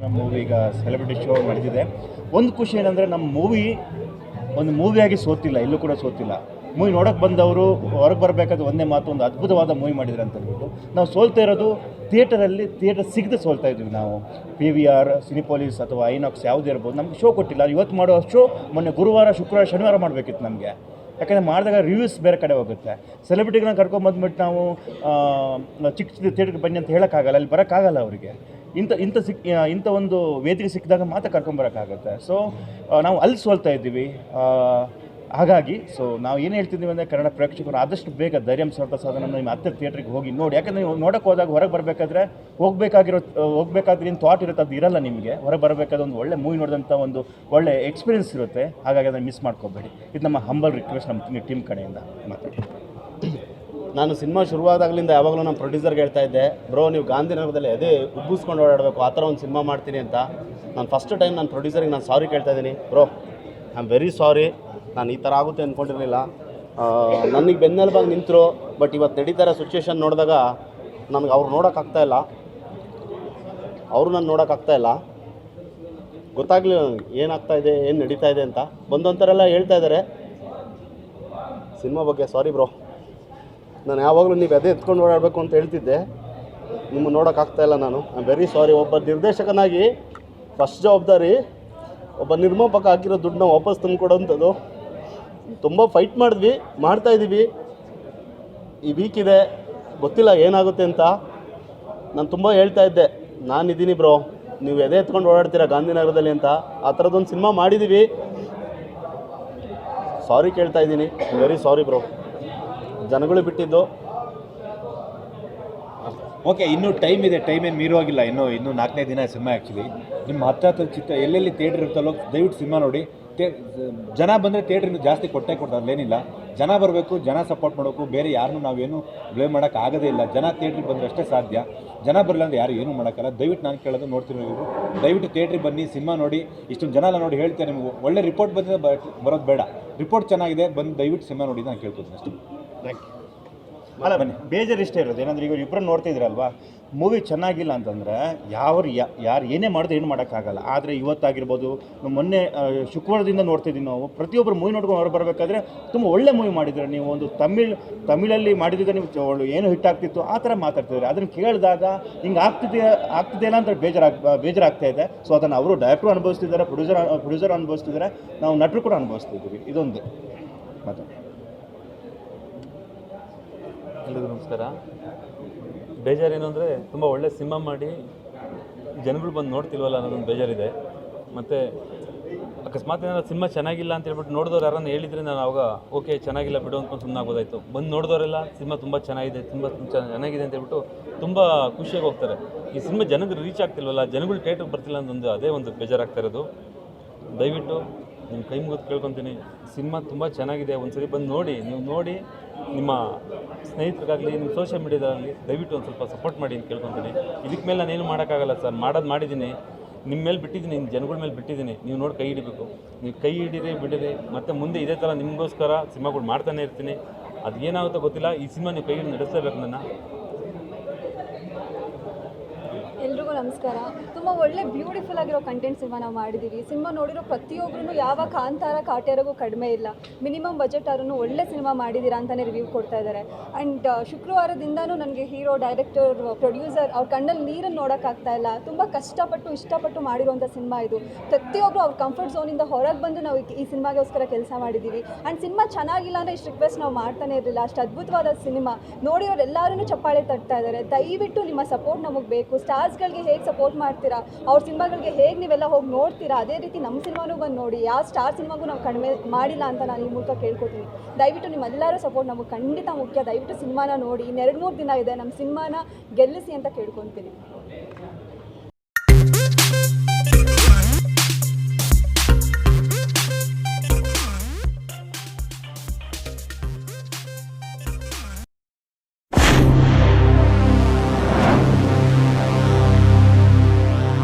ನಮ್ಮ ಮೂವಿ ಈಗ celebrity show ನಡೆದಿದೆ. ಒಂದು ಖುಷಿ ಏನಂದರೆ ನಮ್ಮ ಮೂವಿ ಒಂದು ಮೂವಿಯಾಗಿ ಸೋತಿಲ್ಲ ಎಲ್ಲೂ ಕೂಡ ಸೋತಿಲ್ಲ. ಮೂವಿ ನೋಡೋಕೆ ಬಂದವರು ಹೊರಗೆ ಬರಬೇಕಾದ್ರೆ ಒಂದೇ ಮಾತು, ಒಂದು ಅದ್ಭುತವಾದ ಮೂವಿ ಮಾಡಿದ್ರೆ ಅಂತ ಹೇಳ್ಬಿಟ್ಟು ನಾವು ಸೋಲ್ತಾ ಇರೋದು ಥಿಯೇಟರಲ್ಲಿ ಥಿಯೇಟರ್ ಸಿಗದೆ ಸೋಲ್ತಾ ಇದ್ವಿ ನಾವು. ಪಿ ವಿ ಆರ್ ಸಿನಿಪೋಲಿಸ್ ಅಥವಾ ಐನಾಕ್ಸ್ ಯಾವುದೇ ಇರ್ಬೋದು, ನಮ್ಗೆ ಶೋ ಕೊಟ್ಟಿಲ್ಲ. ಇವತ್ತು ಮಾಡೋ ಶೋ ಮೊನ್ನೆ ಗುರುವಾರ, ಶುಕ್ರವಾರ, ಶನಿವಾರ ಮಾಡಬೇಕಿತ್ತು ನಮಗೆ. ಯಾಕಂದರೆ ಮಾಡಿದಾಗ ರಿವ್ಯೂಸ್ ಬೇರೆ ಕಡೆ ಹೋಗುತ್ತೆ. ಸೆಲೆಬ್ರಿಟಿಗಳನ್ನ ಕರ್ಕೊಂಬಂದ್ಬಿಟ್ಟು ನಾವು ಚಿಕ್ಕ ಚಿಕ್ಕ ಥಿಯೇಟ್ರಿಗೆ ಬನ್ನಿ ಅಂತ ಹೇಳೋಕ್ಕಾಗಲ್ಲ, ಅಲ್ಲಿ ಬರೋಕ್ಕಾಗಲ್ಲ ಅವರಿಗೆ. ಇಂಥ ಇಂಥ ಸಿಕ್ ಇಂಥ ಒಂದು ವೇದಿಕೆ ಸಿಕ್ಕಿದಾಗ ಮಾತ್ರ ಕರ್ಕೊಂಬರೋಕ್ಕಾಗತ್ತೆ ಸೊ ನಾವು ಅಲ್ಲಿ ಸೋಲ್ತಾ ಇದ್ದೀವಿ. ಹಾಗಾಗಿ ಸೊ ನಾವು ಏನು ಹೇಳ್ತಿದ್ದೀವಿ ಅಂದರೆ ಕನ್ನಡ ಪ್ರೇಕ್ಷಕರು ಆದಷ್ಟು ಬೇಗ ಧೈರ್ಯಂ ಸಾಧನ ನಿಮ್ಮ ಹತ್ತಿರ ಥಿಯೇಟ್ರಿಗೆ ಹೋಗಿ ನೋಡಿ. ಯಾಕಂದರೆ ನೀವು ನೋಡೋಕ್ಕೆ ಹೋದಾಗ ಹೊರಗೆ ಬರಬೇಕಾದ್ರೆ ಹೋಗಬೇಕಾಗಿರೋ, ಹೋಗಬೇಕಾದ್ರೆ ಏನು ಥಾಟ್ ಇರುತ್ತೆ ಅದು ಇರಲ್ಲ ನಿಮಗೆ. ಹೊರಗೆ ಬರಬೇಕಾದ್ರೆ ಒಂದು ಒಳ್ಳೆ ಮೂವಿ ನೋಡಿದಂಥ ಒಂದು ಒಳ್ಳೆ ಎಕ್ಸ್ಪೀರಿಯನ್ಸ್ ಇರುತ್ತೆ. ಹಾಗಾಗಿ ಅದನ್ನು ಮಿಸ್ ಮಾಡ್ಕೋಬೇಡಿ. ಇದು ನಮ್ಮ ಹಂಬಲ್ ರಿಕ್ವೆಸ್ಟ್ ನಮ್ಮ ಟೀಮ್ ಕಡೆಯಿಂದ. ಮಾತಾಡಿ. ನಾನು ಸಿನಿಮಾ ಶುರುವಾದಾಗಲಿಂದ ಯಾವಾಗಲೂ ನಮ್ಮ ಪ್ರೊಡ್ಯೂಸರ್ಗೆ ಹೇಳ್ತಾ ಇದ್ದೆ ಬ್ರೋ ನೀವು ಗಾಂಧಿನಗರದಲ್ಲಿ ಅದೇ ಉಬ್ಬಿಸ್ಕೊಂಡು ಓಡಾಡಬೇಕು, ಆ ಥರ ಒಂದು ಸಿನಿಮಾ ಮಾಡ್ತೀನಿ ಅಂತ. ನಾನು ಫಸ್ಟ್ ಟೈಮ್ ನಾನು ಪ್ರೊಡ್ಯೂಸರ್ಗೆ ನಾನು ಸಾರಿ ಕೇಳ್ತಾ ಇದ್ದೀನಿ bro I am very sorry ನಾನು ಈ ಥರ ಆಗುತ್ತೆ ಅಂದ್ಕೊಂಡಿರಲಿಲ್ಲ ನನಗೆ ಬೆನ್ನೆಲುಬಾಗಿ ನಿಂತರು ಬಟ್ ಇವತ್ತು ನಡೀತಾ ಇರೋ ಸಿಚುವೇಶನ್ ನೋಡಿದಾಗ ನನಗೆ ಅವ್ರು ನೋಡೋಕ್ಕಾಗ್ತಾ ಇಲ್ಲ. ಅವರು ನಾನು ನೋಡೋಕ್ಕಾಗ್ತಾ ಇಲ್ಲ. ಗೊತ್ತಾಗಲಿಲ್ಲ ನನಗೆ ಏನಾಗ್ತಾ ಇದೆ, ಏನು ನಡೀತಾ ಇದೆ ಅಂತ. ಬಂದೊಂಥರೆಲ್ಲ ಹೇಳ್ತಾ ಇದ್ದಾರೆ ಸಿನಿಮಾ ಬಗ್ಗೆ ಸಾರಿ ಬ್ರೋ ನಾನು ಯಾವಾಗಲೂ ನೀವು ಅದೇ ಎತ್ಕೊಂಡು ಓಡಾಡಬೇಕು ಅಂತ ಹೇಳ್ತಿದ್ದೆ. ನಿಮ್ಮ ನೋಡೋಕ್ಕಾಗ್ತಾ ಇಲ್ಲ ನಾನು. ಐ ವೆರಿ ಸಾರಿ ಒಬ್ಬ ನಿರ್ದೇಶಕನಾಗಿ ಫಸ್ಟ್ ಜವಾಬ್ದಾರಿ ಒಬ್ಬ ನಿರ್ಮಾಪಕ ಹಾಕಿರೋ ದುಡ್ಡನ್ನ ವಾಪಸ್ ತಂದುಕೊಡೋಂಥದ್ದು. ತುಂಬ ಫೈಟ್ ಮಾಡಿದ್ವಿ, ಮಾಡ್ತಾ ಇದ್ದೀವಿ. ಈ ವೀಕ್ ಇದೆ. ಗೊತ್ತಿಲ್ಲ ಏನಾಗುತ್ತೆ ಅಂತ. ನಾನು ತುಂಬ ಹೇಳ್ತಾ ಇದ್ದೆ. ನಾನಿದ್ದೀನಿ ಬ್ರೋ ನೀವು ಎದೆ ಎತ್ಕೊಂಡು ಓಡಾಡ್ತೀರಾ ಗಾಂಧಿನಗರದಲ್ಲಿ ಅಂತ. ಆ ಥರದ್ದೊಂದು ಸಿನಿಮಾ ಮಾಡಿದ್ದೀವಿ. ಸಾರಿ ಕೇಳ್ತಾ ಇದ್ದೀನಿ. ವೆರಿ ಸಾರಿ ಬ್ರೋ ಜನಗಳು ಬಿಟ್ಟಿದ್ದು. ಓಕೆ ಇನ್ನೂ ಟೈಮ್ ಇದೆ ಟೈಮ್ ಏನು ಮೀರುವಾಗಿಲ್ಲ ಇನ್ನೂ ಇನ್ನೂ ನಾಲ್ಕನೇ ದಿನ ಸಿನಿಮಾ ಆ್ಯಕ್ಚುಲಿ ನಿಮ್ಮ ಹತ್ರ ಹತ್ರ ಚಿತ್ರ ಎಲ್ಲೆಲ್ಲಿ ಥಿಯೇಟ್ರ್ ಇರ್ತಲ್ಲೋ ದಯವಿಟ್ಟು ಸಿನಿಮಾ ನೋಡಿ. ಥೇ ಜನ ಬಂದರೆ ಇನ್ನು ಜಾಸ್ತಿ ಕೊಟ್ಟೆ ಕೊಡ್ತಾರೆ, ಅಲ್ಲೇನಿಲ್ಲ. ಜನ ಬರಬೇಕು, ಜನ ಸಪೋರ್ಟ್ ಮಾಡಬೇಕು, ಬೇರೆ ಯಾರನ್ನೂ ನಾವೇನು ಬ್ಲೇಮ್ ಮಾಡೋಕ್ಕಾಗೋದೇ ಇಲ್ಲ. ಜನ ಥಿಯೇಟ್ರಿಗೆ ಬಂದರೆ ಅಷ್ಟೇ ಸಾಧ್ಯ. ಜನ ಬರಲ್ಲ ಅಂದರೆ ಯಾರು ಏನೂ ಮಾಡೋಕ್ಕಲ್ಲ ದಯವಿಟ್ಟು ನಾನು ಕೇಳೋದು ನೋಡ್ತೀನಿ ದಯವಿಟ್ಟು ಥಿಯೇಟ್ರಿಗೆ ಬನ್ನಿ ಸಿನಿಮಾ ನೋಡಿ. ಇಷ್ಟೊಂದು ಜನ ಎಲ್ಲ ನೋಡಿ ಹೇಳ್ತಾರೆ ನಿಮಗೆ. ಒಳ್ಳೆ ರಿಪೋರ್ಟ್ ಬಂದರೆ ಬರೋದು ಬೇಡ. ರಿಪೋರ್ಟ್ ಚೆನ್ನಾಗಿದೆ, ಬಂದು ದಯವಿಟ್ಟು ಸಿನಿಮಾ ನೋಡಿ ನಾನು ಕೇಳ್ಕೊತೀನಿ ಅಷ್ಟೇ. ಥ್ಯಾಂಕ್ ಯು ಅಲ್ಲ ಬನ್ನಿ. ಬೇಜಾರು ಇಷ್ಟೇ ಇರೋದು. ಏನಂದ್ರೆ ಈಗ ಇಬ್ಬರು ನೋಡ್ತಿದ್ರಲ್ವಾ? ಮೂವಿ ಚೆನ್ನಾಗಿಲ್ಲ ಅಂತಂದರೆ ಯಾರು ಯಾರು ಏನೇ ಮಾಡಿದ್ರೆ ಏನು ಮಾಡೋಕ್ಕಾಗಲ್ಲ. ಆದರೆ ಇವತ್ತಾಗಿರ್ಬೋದು ಮೊನ್ನೆ ಶುಕ್ರವಾರದಿಂದ ನೋಡ್ತಿದ್ದೀವಿ ನಾವು. ಪ್ರತಿಯೊಬ್ಬರು ಮೂವಿ ನೋಡ್ಕೊಂಡು ಹೊರ ಬರಬೇಕಾದ್ರೆ ತುಂಬ ಒಳ್ಳೆ ಮೂವಿ ಮಾಡಿದ್ರೆ. ನೀವು ಒಂದು ತಮಿಳ್ ತಮಿಳಲ್ಲಿ ಮಾಡಿದ್ರೆ ನೀವು ಏನು ಹಿಟ್ ಆಗ್ತಿತ್ತು ಆ ಥರ ಮಾತಾಡ್ತಿದ್ದಾರೆ ಅದನ್ನು ಕೇಳಿದಾಗ ಹಿಂಗೆ ಆಗ್ತಿದೆ ಆಗ್ತಿದೆಯಲ್ಲ ಅಂತ ಬೇಜಾರಾಗ್ ಬೇಜಾರಾಗ್ತಾ ಇದೆ. ಸೊ ಅದನ್ನು ಅವರು ಡೈರೆಕ್ಟ್ರು ಅನುಭವಿಸ್ತಿದ್ದಾರೆ ಪ್ರೊಡ್ಯೂಸರ್ ಪ್ರೊಡ್ಯೂಸರ್ ಅನುಭವಿಸ್ತಿದ್ದಾರೆ. ನಾವು ನಟರು ಕೂಡ ಅನುಭವಿಸ್ತಿದ್ದೀವಿ. ಇದೊಂದು. ಮಾತಾಡಿ ಎಲ್ರಿಗೂ ನಮಸ್ಕಾರ. ಬೇಜಾರೇನು ಅಂದರೆ ತುಂಬ ಒಳ್ಳೆ ಸಿನಿಮಾ ಮಾಡಿ ಜನಗಳು ಬಂದು ನೋಡ್ತಿಲ್ವಲ್ಲ ಅನ್ನೋದೊಂದು ಬೇಜಾರಿದೆ. ಮತ್ತು ಅಕಸ್ಮಾತ್ ಏನಾದ್ರು ಸಿನಿಮಾ ಚೆನ್ನಾಗಿಲ್ಲ ಅಂತ ಹೇಳ್ಬಿಟ್ಟು ನೋಡಿದವ್ರು ಯಾರನ್ನ ಹೇಳಿದರೆ ನಾನು ಆವಾಗ ಓಕೆ, ಚೆನ್ನಾಗಿಲ್ಲ ಬಿಡು ಅಂತ ಸುಮ್ಮನೆ ಆಗೋದಾಯ್ತು. ಬಂದು ನೋಡಿದವರೆಲ್ಲ ಸಿನಿಮಾ ತುಂಬ ಚೆನ್ನಾಗಿದೆ ತುಂಬ ಚೆನ್ನಾಗಿದೆ ಅಂತ ಹೇಳ್ಬಿಟ್ಟು ತುಂಬ ಖುಷಿಯಾಗಿ ಹೋಗ್ತಾರೆ. ಈ ಸಿನಿಮಾ ಜನರಿಗೆ ರೀಚ್ ಆಗ್ತಿಲ್ವಲ್ಲ, ಜನಗಳು ಥಿಯೇಟ್ರಿಗೆ ಬರ್ತಿಲ್ಲ ಅಂತಂದು ಅದೇ ಒಂದು ಬೇಜಾರಾಗ್ತಾ ಇರೋದು. ದಯವಿಟ್ಟು ನಿಮ್ಮ ಕೈ ಮುಗಿದು ಕೇಳ್ಕೊತೀನಿ. ಸಿನಿಮಾ ತುಂಬ ಚೆನ್ನಾಗಿದೆ. ಒಂದ್ಸರಿ ಬಂದು ನೋಡಿ. ನೀವು ನೋಡಿ ನಿಮ್ಮ ಸ್ನೇಹಿತರಿಗಾಗಲಿ, ನಿಮ್ಮ ಸೋಷಿಯಲ್ ಮೀಡಿಯಾದಾಗಲಿ ದಯವಿಟ್ಟು ಒಂದು ಸ್ವಲ್ಪ ಸಪೋರ್ಟ್ ಮಾಡಿ ಅಂತ ಕೇಳ್ಕೊತೀನಿ. ಇದಕ್ಕೆ ಮೇಲೆ ನಾನೇನು ಮಾಡೋಕ್ಕಾಗಲ್ಲ ಸರ್. ಮಾಡೋದು ಮಾಡಿದ್ದೀನಿ. ನಿಮ್ಮ ಮೇಲೆ ಬಿಟ್ಟಿದ್ದೀನಿ. ನಿಮ್ಮ ಜನಗಳ ಮೇಲೆ ಬಿಟ್ಟಿದ್ದೀನಿ. ನೀವು ನೋಡಿ ಕೈ ಹಿಡಿಬೇಕು. ನೀವು ಕೈ ಹಿಡಿರಿ, ಬಿಡಿರಿ. ಮತ್ತು ಮುಂದೆ ಇದೇ ಥರ ನಿಮಗೋಸ್ಕರ ಸಿನಿಮಾಗಳು ಮಾಡ್ತಾನೆ ಇರ್ತೀನಿ. ಅದು ಏನಾಗುತ್ತೋ ಗೊತ್ತಿಲ್ಲ. ಈ ಸಿನಿಮಾ ನೀವು ಕೈ ಹಿಡಿದು ನಡೆಸಲೇಬೇಕು ನನ್ನ. ನಮಸ್ಕಾರ. ತುಂಬ ಒಳ್ಳೆ ಬ್ಯೂಟಿಫುಲ್ ಆಗಿರೋ ಕಂಟೆಂಟ್ ಸಿನಿಮಾ ನಾವು ಮಾಡಿದ್ದೀವಿ ಸಿನಿಮಾ ನೋಡಿರೋ ಪ್ರತಿಯೊಬ್ಬರು ಯಾವ ಕಾಂತಾರ ಕಾಟ್ಯಾರಿಗೂ ಕಡಿಮೆ ಇಲ್ಲ. ಮಿನಿಮಮ್ ಬಜೆಟ್ ಆದ್ರೂ ಒಳ್ಳೆ ಸಿನಿಮಾ ಮಾಡಿದ್ದೀರಾ ಅಂತಲೇ ರಿವ್ಯೂ ಕೊಡ್ತಾ ಇದ್ದಾರೆ ಆ್ಯಂಡ್ ಶುಕ್ರವಾರದಿಂದನೂ ನನಗೆ ಹೀರೋ ಡೈರೆಕ್ಟರ್ ಪ್ರೊಡ್ಯೂಸರ್ ಅವ್ರ ಕಣ್ಣಲ್ಲಿ ನೀರನ್ನು ನೋಡೋಕ್ಕಾಗ್ತಾ ಇಲ್ಲ. ತುಂಬ ಕಷ್ಟಪಟ್ಟು, ಇಷ್ಟಪಟ್ಟು ಮಾಡಿರುವಂಥ ಸಿನಿಮಾ ಇದು. ಪ್ರತಿಯೊಬ್ಬರು ಅವ್ರ ಕಂಫರ್ಟ್ ಝೋನಿಂದ ಹೊರಗೆ ಬಂದು ನಾವು ಈ- ಈ ಸಿನಿಮಾಗೋಸ್ಕರ ಕೆಲಸ ಮಾಡಿದ್ದೀವಿ ಆ್ಯಂಡ್ ಸಿನಿಮಾ ಚೆನ್ನಾಗಿಲ್ಲ ಅಂದರೆ ಇಷ್ಟು ರಿಕ್ವೆಸ್ಟ್ ನಾವು ಮಾಡ್ತಾನೆ ಇರಲಿಲ್ಲ. ಅಷ್ಟು ಅದ್ಭುತವಾದ ಸಿನಿಮಾ. ನೋಡಿರೋರು ಎಲ್ಲರೂ ಚಪ್ಪಾಳೆ ತಟ್ತಾ ಇದ್ದಾರೆ ದಯವಿಟ್ಟು ನಿಮ್ಮ ಸಪೋರ್ಟ್ ನಮಗೆ ಬೇಕು. ಸ್ಟಾರ್ಸ್ಗಳಿಗೆ ಹೇಗೆ ಸಪೋರ್ಟ್ ಮಾಡ್ತೀರಾ? ಅವ್ರ ಸಿನಿಮಾಗಳಿಗೆ ಹೇಗೆ ನೀವೆಲ್ಲ ಹೋಗಿ ನೋಡ್ತೀರಾ? ಅದೇ ರೀತಿ ನಮ್ಮ ಸಿನಿಮಾನೂ ಬಂದು ನೋಡಿ ಯಾವ ಸ್ಟಾರ್ ಸಿನಿಮಾಗೂ ನಾವು ಕಡಿಮೆ ಮಾಡಿಲ್ಲ ಅಂತ ನಾನು ಈ ಮೂಲಕ ಕೇಳ್ಕೊತೀನಿ ದಯವಿಟ್ಟು ನಿಮ್ಮೆಲ್ಲರ ಸಪೋರ್ಟ್ ನಮಗೆ ಖಂಡಿತ ಮುಖ್ಯ. ದಯವಿಟ್ಟು ಸಿನಿಮಾನ ನೋಡಿ ಇನ್ನೆರಡು ಮೂರು ದಿನ ಇದೆ ನಮ್ಮ ಸಿನಿಮಾನ ಗೆಲ್ಲಿಸಿ ಅಂತ ಕೇಳ್ಕೊತೀನಿ.